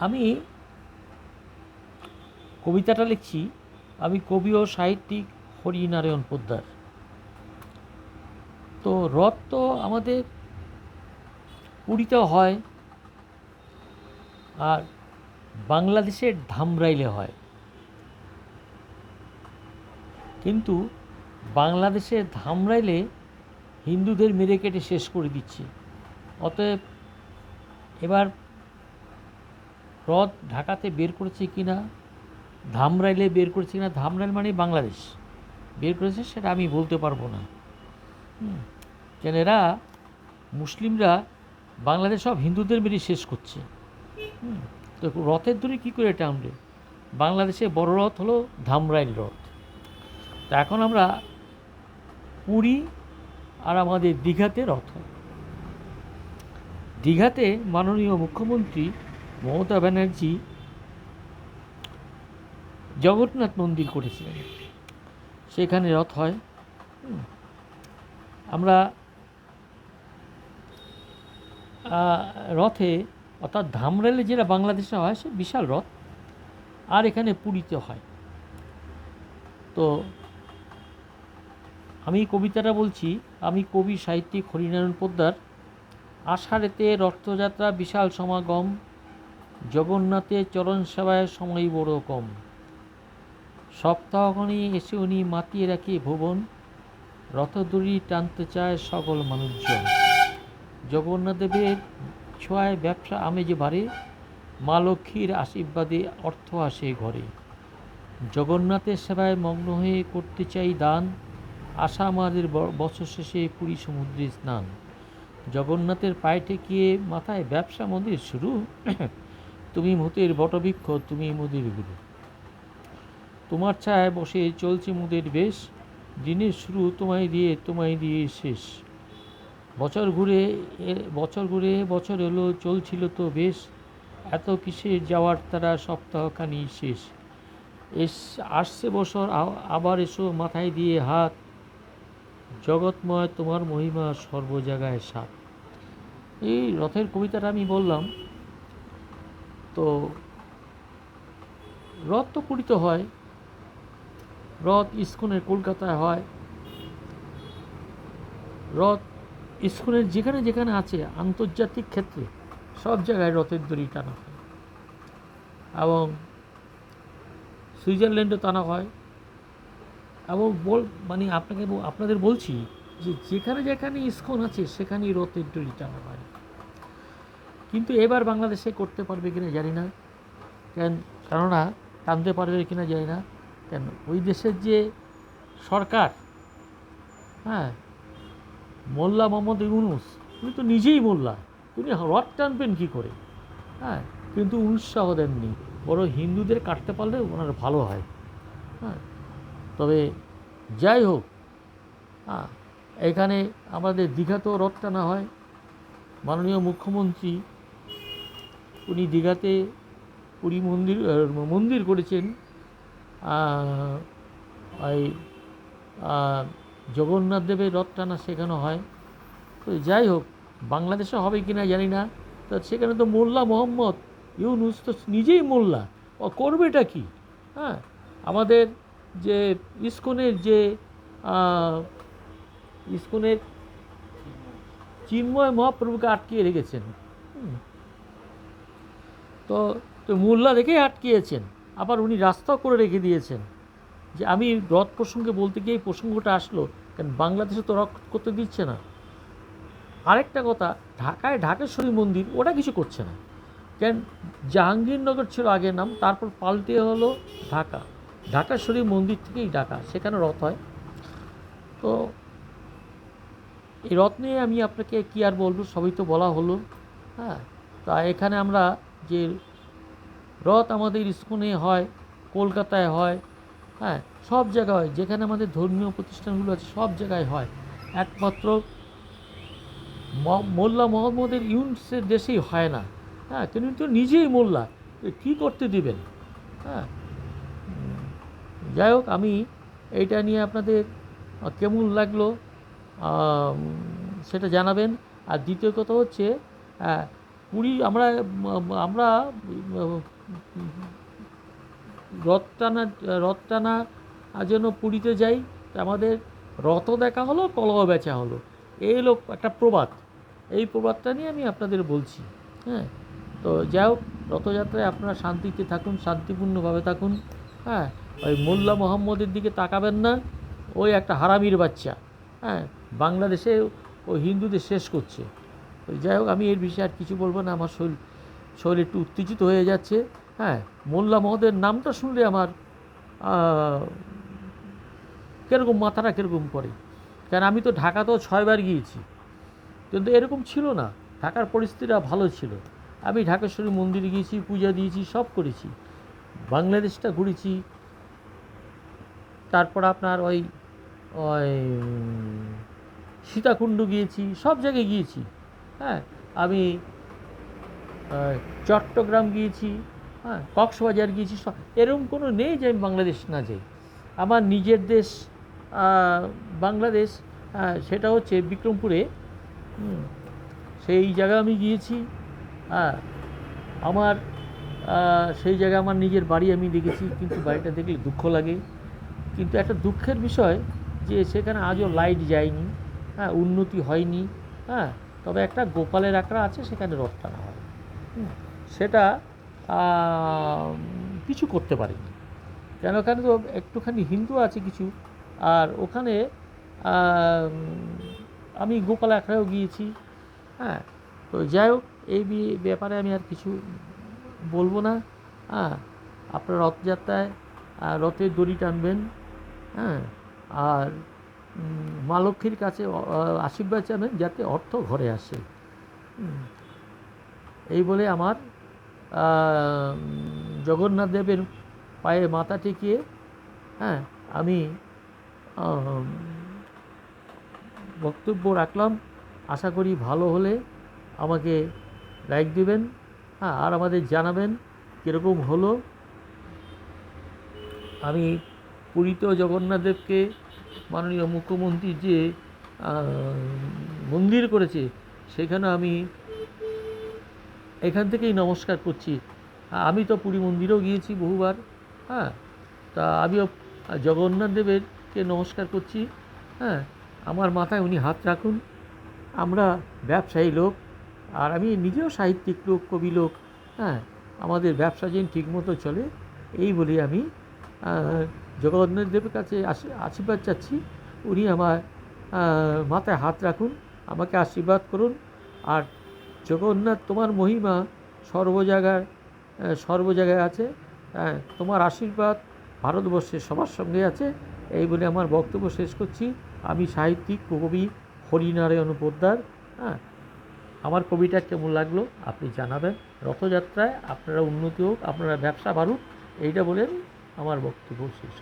আমি কবিতাটা লিখছি, আমি কবি ও সাহিত্যিক হরিনারায়ণ পোদ্দার। তো রথ তো আমাদের পুরীতেও হয়, আর বাংলাদেশের ধামরাইলে হয়। কিন্তু বাংলাদেশের ধামরাইলে হিন্দুদের মেরে কেটে শেষ করে দিচ্ছে। অতএব এবার রথ ঢাকাতে বের করেছে কি না ধামরাইলে বের করেছে কিনা, ধামরাইল মানে বাংলাদেশ। বের করেছে সেটা আমি বলতে পারব না। কেন এরা মুসলিমরা বাংলাদেশ সব হিন্দুদের মেরে শেষ করছে। তো রথের দূরে কী করে টানবে বাংলাদেশে বড় রথ হলো ধামরাইল রথ। তা এখন আমরা পুরী আর আমাদের দীঘাতে রথ হয়। দীঘাতে মাননীয় মুখ্যমন্ত্রী মমতা ব্যানার্জি জগন্নাথ মন্দির করেছিলেন। সেখানে রথ হয়। আমরা রথে, অর্থাৎ ধামরেলে যেটা বাংলাদেশে হয়, সে বিশাল রথ। আর এখানে পুরীতে হয়। তো আমি কবিতাটা বলছি, আমি কবি, সাহিত্যিক হরিনারায়ণ পোদ্দার। আষাঢ়েতে রথযাত্রা, বিশাল সমাগম জগন্নাথের চরণ সেবায় সময় বড় কম। সপ্তাহখানি এসে উনি মাতিয়ে রাখি ভুবন, রথদড়ি টানতে চায় সকল মানুষজন। জগন্নাথদেবের ছোঁয়ায় ব্যবসা আমেজে বাড়ে, মা লক্ষ্মীর আশীর্বাদে অর্থ আসে ঘরে। জগন্নাথের সেবায় মগ্ন হয়ে করতে চাই দান আশা আমাদের বছর শেষে পুরী সমুদ্রে স্নান। জগন্নাথের পায়ে ঠেকিয়ে মাথায় ব্যবসা মন্দির শুরু। তুমি মুতের বটবৃক্ষ, তুমি মুদির গুরু। তোমার ছায় বসে চলছে মুদের বেশ, দিনের শুরু তোমায় দিয়ে তোমায় দিয়ে শেষ। বছর ঘুরে বছর ঘুরে বছর এলো, চলছিল তো বেশ, এত কিসের যাওয়ার তারা সপ্তাহখানি শেষ। এস, আসছে বছর আবার এসো মাথায় দিয়ে হাত। জগৎময় তোমার মহিমা সর্ব জায়গায় সাত। এই রথের কবিতাটা আমি বললাম তো রথ তো পুরীতে হয়, রথ ইস্কনের কলকাতায় হয়, রথ ইস্কনের যেখানে যেখানে আছে, আন্তর্জাতিক ক্ষেত্রে সব জায়গায় রথের দড়ি টানা হয় এবং সুইজারল্যান্ডে টানা হয় এবং বল মানে আপনাকে আপনাদের বলছি যে যেখানে যেখানে ইস্কন আছে, সেখানেই রথের দড়ি টানা হয়। কিন্তু এবার বাংলাদেশে করতে পারবে কিনা জানি না। কেন? কেননা টানতে পারবে কিনা জানি না। কেন? ওই দেশের যে সরকার হ্যাঁ মোল্লা মোহাম্মদ ইউনুস, উনি তো নিজেই মোল্লা। উনি রথ টানবেন কী করে? হ্যাঁ কিন্তু উৎসাহ দেননি। বড় হিন্দুদের কাটতে পারলে ওনার ভালো হয়। হ্যাঁ তবে যাই হোক হ্যাঁ এখানে আমাদের দীঘাতেও রথ টানা হয়। মাননীয় মুখ্যমন্ত্রী উনি দীঘাতে পুরী মন্দির মন্দির করেছেন ওই জগন্নাথ দেবের রথ টানা সেখানে হয়। তো যাই হোক, বাংলাদেশে হবে কি না জানি না, তো সেখানে তো মোল্লা মোহাম্মদ ইউনুস তো নিজেই মোল্লা। ও করবেটা কি? হ্যাঁ আমাদের যে ইস্কনের যে ইস্কনের চিন্ময় মহাপ্রভুকে আটকিয়ে রেখেছেন। তো মোল্লা দেখেই আটকিয়েছেন। আবার উনি রাস্তাও করে রেখে দিয়েছেন যে আমি রথ প্রসঙ্গে বলতে গিয়ে এই প্রসঙ্গটা আসলো কারণ বাংলাদেশে তো রথ করতে দিচ্ছে না। আরেকটা কথা, ঢাকায় ঢাকেশ্বরী মন্দির ওটা কিছু করছে না। কেন জাহাঙ্গীরনগর ছিল আগের নাম, তারপর পাল্টে হলো ঢাকা। ঢাকেশ্বরী মন্দির থেকেই ঢাকা, সেখানে রথ হয়। তো এই রথ নিয়ে আমি আপনাকে কী আর বলব, সবই তো বলা হলো। হ্যাঁ তা এখানে আমরা যে রথ আমাদের স্কুলে হয় কলকাতায় হয় হ্যাঁ সব জায়গায় হয় যেখানে আমাদের ধর্মীয় প্রতিষ্ঠানগুলো আছে সব জায়গায় হয়। একমাত্র মোল্লা মোহাম্মদের ইউনসের দেশেই হয় না। হ্যাঁ তিনি তো নিজেই মোল্লা কী করতে দিবেন? হ্যাঁ যাই হোক আমি এইটা নিয়ে আপনাদের কেমন লাগল সেটা জানাবেন। আর দ্বিতীয় কথা হচ্ছে আহ, পুরী আমরা আমরা রথ টানা রথ টানা জন্য পুরীতে যাই আমাদের রথ দেখা হলো, কলহ বেচা হলো। এই হলো একটা প্রবাদ। এই প্রবাদটা নিয়ে আমি আপনাদের বলছি হ্যাঁ? তো যাই হোক, রথযাত্রায় আপনারা শান্তিতে থাকুন, শান্তিপূর্ণভাবে থাকুন হ্যাঁ? ওই মোল্লা মোহাম্মদের দিকে তাকাবেন না, ওই একটা হারামির বাচ্চা হ্যাঁ? বাংলাদেশে ও হিন্দুদের শেষ করছে। যাই হোক, আমি এর বিষয়ে আর কিছু বলব না, আমার শরীর শরীর একটু উত্তেজিত হয়ে যাচ্ছে। হ্যাঁ মোল্লা মহোদয়ের নামটা শুনলে আমার কীরকম মাথাটা কীরকম করে? কারণ আমি তো ঢাকাতেও ছয়বার গিয়েছি, কিন্তু এরকম ছিল না। ঢাকার পরিস্থিতিটা ভালো ছিল। আমি ঢাকেশ্বরী মন্দিরে গিয়েছি, পূজা দিয়েছি, সব করেছি। বাংলাদেশটা ঘুরেছি। তারপর আপনার ওই ওই, সীতাকুণ্ড গিয়েছি, সব জায়গায় গিয়েছি। হ্যাঁ আমি চট্টগ্রাম গিয়েছি হ্যাঁ কক্সবাজার গিয়েছি সব এরকম কোনো নেই যে আমি বাংলাদেশ না যাই। আমার নিজের দেশ বাংলাদেশ আহ, সেটা হচ্ছে বিক্রমপুরে সেই জায়গায় আমি গিয়েছি হ্যাঁ আমার সেই জায়গায় আমার নিজের বাড়ি আমি দেখেছি কিন্তু বাড়িটা দেখলে দুঃখ লাগে। কিন্তু একটা দুঃখের বিষয় যে সেখানে আজও লাইট যায়নি হ্যাঁ উন্নতি হয়নি হ্যাঁ তবে একটা গোপালের আঁকড়া আছে, সেখানে রথ টানা হয়। সেটা কিছু করতে পারেনি। কেন ওখানে তো একটুখানি হিন্দু আছে কিছু, আর ওখানে, আমি গোপাল আখড়াও গিয়েছি। হ্যাঁ তো যাই হোক, এই ব্যাপারে আমি আর কিছু বলব না। হ্যাঁ আপনার রথযাত্রায় রথের দড়ি টানবেন। হ্যাঁ আর মা লক্ষ্মীর কাছে আশীর্বাদ চাবেন যাতে অর্থ ঘরে আসে। এই বলে আমার জগন্নাথ দেবের পায়ে মাথা ঠেকিয়ে হ্যাঁ আমি বক্তব্য রাখলাম। আশা করি ভালো হলে আমাকে লাইক দিবেন হ্যাঁ আর আমাদের জানাবেন কীরকম হলো। আমি পুরীতেও জগন্নাথ দেবকে মাননীয় মুখ্যমন্ত্রী যে মন্দির করেছে, সেখানে আমি এখান থেকেই নমস্কার করছি। আমি তো পুরী মন্দিরেও গিয়েছি বহুবার হ্যাঁ? তা আমিও জগন্নাথ দেবেরকে নমস্কার করছি হ্যাঁ? আমার মাথায় উনি হাত রাখুন, আমরা ব্যবসায়ী লোক, আর আমি নিজেও সাহিত্যিক লোক, কবি লোক হ্যাঁ? আমাদের ব্যবসা যেন ঠিকমতো চলে, এই বলে আমি জগন্নাথ দেবের কাছে আশী- আশীর্বাদ চাচ্ছি। উনি আমার মাথায় হাত রাখুন আমাকে আশীর্বাদ করুন। আর জগন্নাথ তোমার মহিমা সর্ব জায়গায় সর্ব জায়গায় আছে। হ্যাঁ, তোমার আশীর্বাদ ভারতবর্ষের সবার সঙ্গে আছে। এই বলে আমার বক্তব্য শেষ করছি। আমি সাহিত্যিক কবি হরিনারায়ণ পোদ্দার। হ্যাঁ আমার কবিটা কেমন লাগল আপনি জানাবেন। রথযাত্রায় আপনারা উন্নতি হোক আপনারা ব্যবসা বাড়ুক এইটা বলে আমি আমার বক্তব্য শেষ